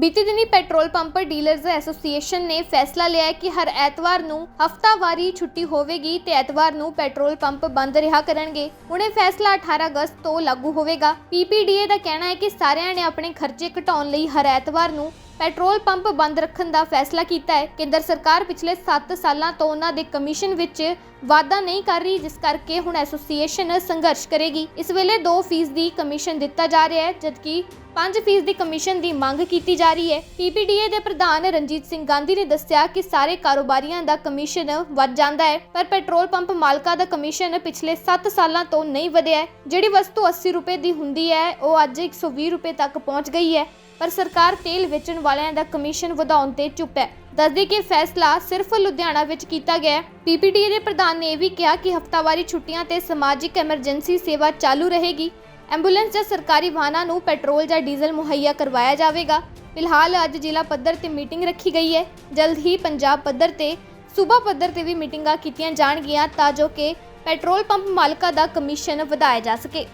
ਬੀਤੀ ਦਿਨੀ petrol pump dealers association ਨੇ ਫੈਸਲਾ ਲਿਆ ਹੈ ਕਿ ਹਰ ਐਤਵਾਰ ਨੂੰ ਹਫਤਾਵਾਰੀ ਛੁੱਟੀ ਹੋਵੇਗੀ ਤੇ ਐਤਵਾਰ ਨੂੰ ਪੈਟਰੋਲ ਪੰਪ ਬੰਦ ਰਿਹਾ ਕਰਨਗੇ। ਹੁਣ ਇਹ ਫੈਸਲਾ 18 ਅਗਸਤ ਤੋਂ ਲਾਗੂ ਹੋਵੇਗਾ। ਪੀਪੀਡੀਏ ਦਾ ਕਹਿਣਾ ਹੈ ਕਿ ਸਾਰਿਆਂ ਨੇ ਆਪਣੇ ਖਰਚੇ ਘਟਾਉਣ ਲਈ ਹਰ ਐਤਵਾਰ ਨੂੰ ਪੈਟਰੋਲ ਪੰਪ ਬੰਦ ਰੱਖਣ ਦਾ ਫੈਸਲਾ ਕੀਤਾ ਹੈ। ਕੇਂਦਰ ਸਰਕਾਰ ਪਿਛਲੇ 7 ਸਾਲਾਂ ਤੋਂ ਉਹਨਾਂ ਦੇ ਕਮਿਸ਼ਨ ਵਿੱਚ ਵਾਅਦਾ ਨਹੀਂ ਕਰ ਰਹੀ, ਜਿਸ ਕਰਕੇ ਹੁਣ ਐਸੋਸੀਏਸ਼ਨ ਸੰਘਰਸ਼ ਕਰੇਗੀ। ਇਸ ਵੇਲੇ 2% ਦੀ ਕਮਿਸ਼ਨ ਦਿੱਤਾ ਜਾ ਰਿਹਾ ਹੈ, ਜਦਕਿ 5% ਦੀ ਕਮਿਸ਼ਨ ਦੀ ਮੰਗ ਕੀਤੀ ਜਾ ਰਹੀ ਹੈ। ਪੀਪੀਡੀਏ ਦੇ ਪ੍ਰਧਾਨ ਰਣਜੀਤ ਸਿੰਘ ਗਾਂਧੀ ਨੇ ਦੱਸਿਆ ਕਿ ਸਾਰੇ ਕਾਰੋਬਾਰੀਆਂ ਦਾ ਕਮਿਸ਼ਨ ਵੱਧ ਜਾਂਦਾ ਹੈ, ਪਰ ਪੈਟਰੋਲ ਪੰਪ ਮਾਲਕਾਂ ਦਾ ਕਮਿਸ਼ਨ ਪਿਛਲੇ 7 ਸਾਲਾਂ ਤੋਂ ਨਹੀਂ ਵਧਿਆ ਜਿਹੜੀ ਵਸਤੂ 80 ਰੁਪਏ ਦੀ ਹੁੰਦੀ ਹੈ, ਉਹ ਅੱਜ 120 ਰੁਪਏ ਤੱਕ ਪਹੁੰਚ ਗਈ ਹੈ, ਪਰ ਸਰਕਾਰ ਤੇਲ ਵੇਚਣ ਵਾਲਿਆਂ ਦਾ ਕਮਿਸ਼ਨ ਵਧਾਉਣ ਤੇ ਚੁੱਪ ਹੈ। ਦੱਸਦੇ ਕਿ ਫੈਸਲਾ ਸਿਰਫ ਲੁਧਿਆਣਾ ਵਿੱਚ ਕੀਤਾ ਗਿਆ ਪੀਪੀਡੀ ਦੇ ਪ੍ਰਧਾਨ ਨੇ ਇਹ ਵੀ ਕਿਹਾ ਕਿ ਹਫਤਾਵਾਰੀ ਛੁੱਟੀਆਂ ਤੇ ਸਮਾਜਿਕ ਐਮਰਜੈਂਸੀ ਸੇਵਾ ਚਾਲੂ ਰਹੇਗੀ। ਐਂਬੂਲੈਂਸ ਜਾਂ ਸਰਕਾਰੀ ਵਾਹਨਾਂ ਨੂੰ ਪੈਟਰੋਲ ਜਾਂ ਡੀਜ਼ਲ ਮੁਹੱਈਆ ਕਰਵਾਇਆ ਜਾਵੇਗਾ। ਫਿਲਹਾਲ ਅੱਜ ਜ਼ਿਲ੍ਹਾ ਪੱਧਰ ਤੇ ਮੀਟਿੰਗ ਰੱਖੀ ਗਈ ਹੈ। ਜਲਦ ਹੀ ਪੰਜਾਬ ਪੱਧਰ ਤੇ, ਸੂਬਾ ਪੱਧਰ ਤੇ ਵੀ ਮੀਟਿੰਗਾਂ ਕੀਤੀਆਂ ਜਾਣਗੀਆਂ ਤਾਂ ਜੋ ਕਿ ਪੈਟਰੋਲ ਪੰਪ ਮਾਲਕਾਂ ਦਾ ਕਮਿਸ਼ਨ ਵਧਾਇਆ ਜਾ ਸਕੇ।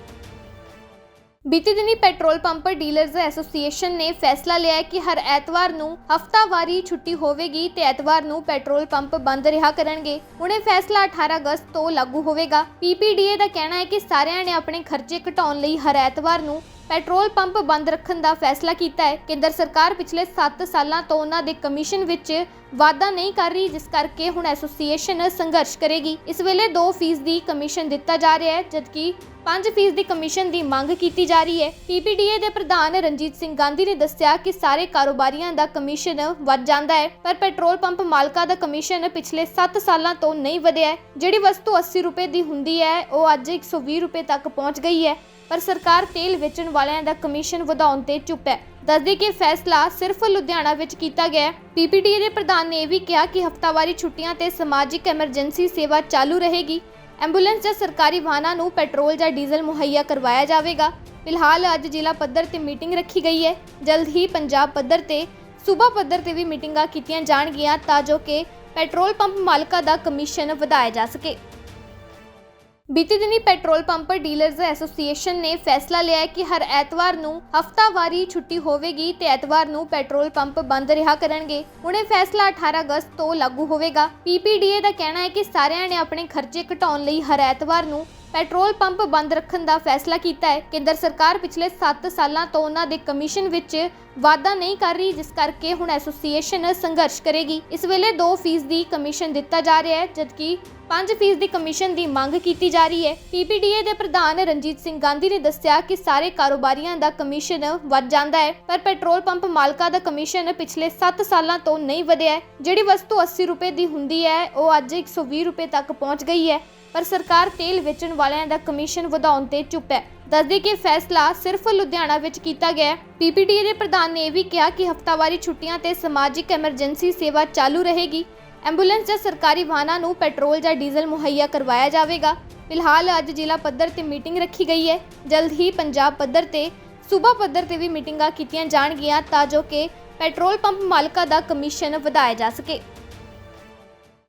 ਬੀਤੀ ਦਿਨੀ ਪੈਟਰੋਲ ਪੰਪ ਡੀਲਰਜ਼ ਐਸੋਸੀਏਸ਼ਨ ਨੇ ਫੈਸਲਾ ਲਿਆ ਹੈ ਕਿ ਹਰ ਐਤਵਾਰ ਨੂੰ ਹਫਤਾਵਾਰੀ ਛੁੱਟੀ ਹੋਵੇਗੀ ਤੇ ਐਤਵਾਰ ਨੂੰ ਪੈਟਰੋਲ ਪੰਪ ਬੰਦ ਰਿਹਾ ਕਰਨਗੇ। ਹੁਣ ਇਹ ਫੈਸਲਾ 18 ਅਗਸਤ ਤੋਂ ਲਾਗੂ ਹੋਵੇਗਾ। ਪੀਪੀਡੀਏ ਦਾ ਕਹਿਣਾ ਹੈ ਕਿ ਸਾਰਿਆਂ ਨੇ ਆਪਣੇ ਖਰਚੇ ਘਟਾਉਣ ਲਈ ਹਰ ਐਤਵਾਰ ਨੂੰ ਪੈਟਰੋਲ ਪੰਪ ਬੰਦ ਰੱਖਣ ਦਾ ਫੈਸਲਾ ਕੀਤਾ ਹੈ। ਕੇਂਦਰ ਸਰਕਾਰ ਪਿਛਲੇ 7 ਸਾਲਾਂ ਤੋਂ ਉਹਨਾਂ ਦੇ ਕਮਿਸ਼ਨ ਵਿੱਚ ਵਾਅਦਾ ਨਹੀਂ ਕਰ ਰਹੀ, ਜਿਸ ਕਰਕੇ ਹੁਣ ਐਸੋਸੀਏਸ਼ਨ ਸੰਘਰਸ਼ ਕਰੇਗੀ। ਇਸ ਵੇਲੇ 2% ਦੀ ਕਮਿਸ਼ਨ ਦਿੱਤਾ ਜਾ ਰਿਹਾ ਹੈ, ਜਦਕਿ 5% ਦੀ ਕਮਿਸ਼ਨ ਦੀ ਮੰਗ ਕੀਤੀ ਜਾ ਰਹੀ ਹੈ। ਪੀਪੀਡੀਏ ਦੇ ਪ੍ਰਧਾਨ ਰਣਜੀਤ ਸਿੰਘ ਗਾਂਧੀ ਨੇ ਦੱਸਿਆ ਕਿ ਸਾਰੇ ਕਾਰੋਬਾਰੀਆਂ ਦਾ ਕਮਿਸ਼ਨ ਵੱਧ ਜਾਂਦਾ ਹੈ, ਪਰ ਪੈਟਰੋਲ ਪੰਪ ਮਾਲਕਾਂ ਦਾ ਕਮਿਸ਼ਨ ਪਿਛਲੇ 7 ਸਾਲਾਂ ਤੋਂ ਨਹੀਂ ਵਧਿਆ ਹੈ। ਜਿਹੜੀ ਵਸਤੂ 80 ਰੁਪਏ ਦੀ ਹੁੰਦੀ ਹੈ, ਉਹ ਅੱਜ 120 ਰੁਪਏ ਤੱਕ ਪਹੁੰਚ ਗਈ ਹੈ, ਪਰ ਸਰਕਾਰ ਤੇਲ ਵੇਚਣ ਵਾਲਿਆਂ ਦਾ ਕਮਿਸ਼ਨ ਵਧਾਉਣ ਤੇ ਚੁੱਪ ਹੈ। ਦੱਸਦੇ ਕਿ ਫੈਸਲਾ ਸਿਰਫ ਲੁਧਿਆਣਾ ਵਿੱਚ ਕੀਤਾ ਗਿਆ ਹੈ। ਪੀਪੀਡੀ ਦੇ ਪ੍ਰਧਾਨ ਨੇ ਇਹ ਵੀ ਕਿਹਾ ਕਿ ਹਫਤਾਵਾਰੀ ਛੁੱਟੀਆਂ ਤੇ ਸਮਾਜਿਕ ਐਮਰਜੈਂਸੀ ਸੇਵਾ ਚਾਲੂ ਰਹੇਗੀ। ਐਂਬੂਲੈਂਸ ਜਾਂ ਸਰਕਾਰੀ ਵਾਹਨਾਂ ਨੂੰ ਪੈਟਰੋਲ ਜਾਂ ਡੀਜ਼ਲ ਮੁਹੱਈਆ ਕਰਵਾਇਆ ਜਾਵੇਗਾ। ਫਿਲਹਾਲ ਅੱਜ ਜ਼ਿਲ੍ਹਾ ਪੱਧਰ ਤੇ ਮੀਟਿੰਗ ਰੱਖੀ ਗਈ ਹੈ। ਜਲਦ ਹੀ ਪੰਜਾਬ ਪੱਧਰ ਤੇ, ਸੂਬਾ ਪੱਧਰ ਤੇ ਵੀ ਮੀਟਿੰਗਾਂ ਕੀਤੀਆਂ ਜਾਣਗੀਆਂ ਤਾਂ ਜੋ ਕਿ ਪੈਟਰੋਲ ਪੰਪ ਮਾਲਕਾਂ ਦਾ ਕਮਿਸ਼ਨ ਵਧਾਇਆ ਜਾ ਸਕੇ। ਬੀਤੇ ਦਿਨੀ ਪੈਟਰੋਲ ਪੰਪ ਡੀਲਰਜ਼ ਐਸੋਸੀਏਸ਼ਨ ਨੇ ਫੈਸਲਾ ਲਿਆ ਹੈ ਕਿ ਹਰ ਐਤਵਾਰ ਨੂੰ ਹਫਤਾਵਾਰੀ ਛੁੱਟੀ ਹੋਵੇਗੀ ਤੇ ਐਤਵਾਰ ਨੂੰ ਪੈਟਰੋਲ ਪੰਪ ਬੰਦ ਰਿਹਾ ਕਰਨਗੇ। ਹੁਣ ਇਹ ਫੈਸਲਾ 18 ਅਗਸਤ ਤੋਂ ਲਾਗੂ ਹੋਵੇਗਾ। ਪੀਪੀਡੀਏ ਦਾ ਕਹਿਣਾ ਹੈ ਕਿ ਸਾਰਿਆਂ ਨੇ ਆਪਣੇ ਖਰਚੇ ਘਟਾਉਣ ਲਈ ਹਰ ਐਤਵਾਰ ਨੂੰ ਪੈਟਰੋਲ ਪੰਪ ਬੰਦ ਰੱਖਣ ਦਾ ਫੈਸਲਾ ਕੀਤਾ ਹੈ। ਕੇਂਦਰ ਸਰਕਾਰ ਪਿਛਲੇ 7 ਸਾਲਾਂ ਤੋਂ ਉਹਨਾਂ ਦੇ ਕਮਿਸ਼ਨ ਵਿੱਚ ਵਾਅਦਾ ਨਹੀਂ ਕਰ ਰਹੀ, ਜਿਸ ਕਰਕੇ ਹੁਣ ਐਸੋਸੀਏਸ਼ਨ ਸੰਘਰਸ਼ ਕਰੇਗੀ। ਇਸ ਵੇਲੇ 2% ਦੀ ਕਮਿਸ਼ਨ ਦਿੱਤਾ ਜਾ ਰਿਹਾ ਹੈ, ਜਦਕਿ 5% ਦੀ ਕਮਿਸ਼ਨ ਦੀ ਮੰਗ ਕੀਤੀ ਜਾ ਰਹੀ ਹੈ। ਪੀਪੀਡੀਏ ਦੇ ਪ੍ਰਧਾਨ ਰਣਜੀਤ ਸਿੰਘ ਗਾਂਧੀ ਨੇ ਦੱਸਿਆ ਕਿ ਸਾਰੇ ਕਾਰੋਬਾਰੀਆਂ ਦਾ ਕਮਿਸ਼ਨ ਵੱਧ ਜਾਂਦਾ ਹੈ, ਪਰ ਪੈਟਰੋਲ ਪੰਪ ਮਾਲਕਾਂ ਦਾ ਕਮਿਸ਼ਨ ਪਿਛਲੇ 7 ਸਾਲਾਂ ਤੋਂ ਨਹੀਂ ਵਧਿਆ ਜਿਹੜੀ ਵਸਤੂ 80 ਰੁਪਏ ਦੀ ਹੁੰਦੀ ਹੈ, ਉਹ ਅੱਜ 120 ਰੁਪਏ ਤੱਕ ਪਹੁੰਚ ਗਈ ਹੈ। ਪਰ ਸਰਕਾਰ ਤੇਲ ਵੇਚਣ ਵਾਲਿਆਂ ਦਾ ਕਮਿਸ਼ਨ ਵਧਾਉਣ ਤੇ ਚੁੱਪ ਹੈ। ਦੱਸਦੇ ਕਿ ਫੈਸਲਾ ਸਿਰਫ ਲੁਧਿਆਣਾ ਵਿੱਚ ਕੀਤਾ ਗਿਆ ਹੈ। ਪੀਪੀਡੀ ਦੇ ਪ੍ਰਧਾਨ ਨੇ ਇਹ ਵੀ ਕਿਹਾ ਕਿ ਹਫਤਾਵਾਰੀ ਛੁੱਟੀਆਂ ਤੇ ਸਮਾਜਿਕ ਐਮਰਜੈਂਸੀ ਸੇਵਾ ਚਾਲੂ ਰਹੇਗੀ। ਐਂਬੂਲੈਂਸ ਜਾਂ ਸਰਕਾਰੀ ਵਾਹਨਾਂ ਨੂੰ ਪੈਟਰੋਲ ਜਾਂ ਡੀਜ਼ਲ ਮੁਹੱਈਆ ਕਰਵਾਇਆ ਜਾਵੇਗਾ। ਫਿਲਹਾਲ ਅੱਜ ਜ਼ਿਲ੍ਹਾ ਪੱਧਰ ਤੇ ਮੀਟਿੰਗ ਰੱਖੀ ਗਈ ਹੈ। ਜਲਦ ਹੀ ਪੰਜਾਬ ਪੱਧਰ ਤੇ, ਸੂਬਾ ਪੱਧਰ ਤੇ ਵੀ ਮੀਟਿੰਗਾਂ ਕੀਤੀਆਂ ਜਾਣਗੀਆਂ ਤਾਂ ਜੋ ਕਿ ਪੈਟਰੋਲ ਪੰਪ ਮਾਲਕਾਂ ਦਾ ਕਮਿਸ਼ਨ ਵਧਾਇਆ ਜਾ ਸਕੇ।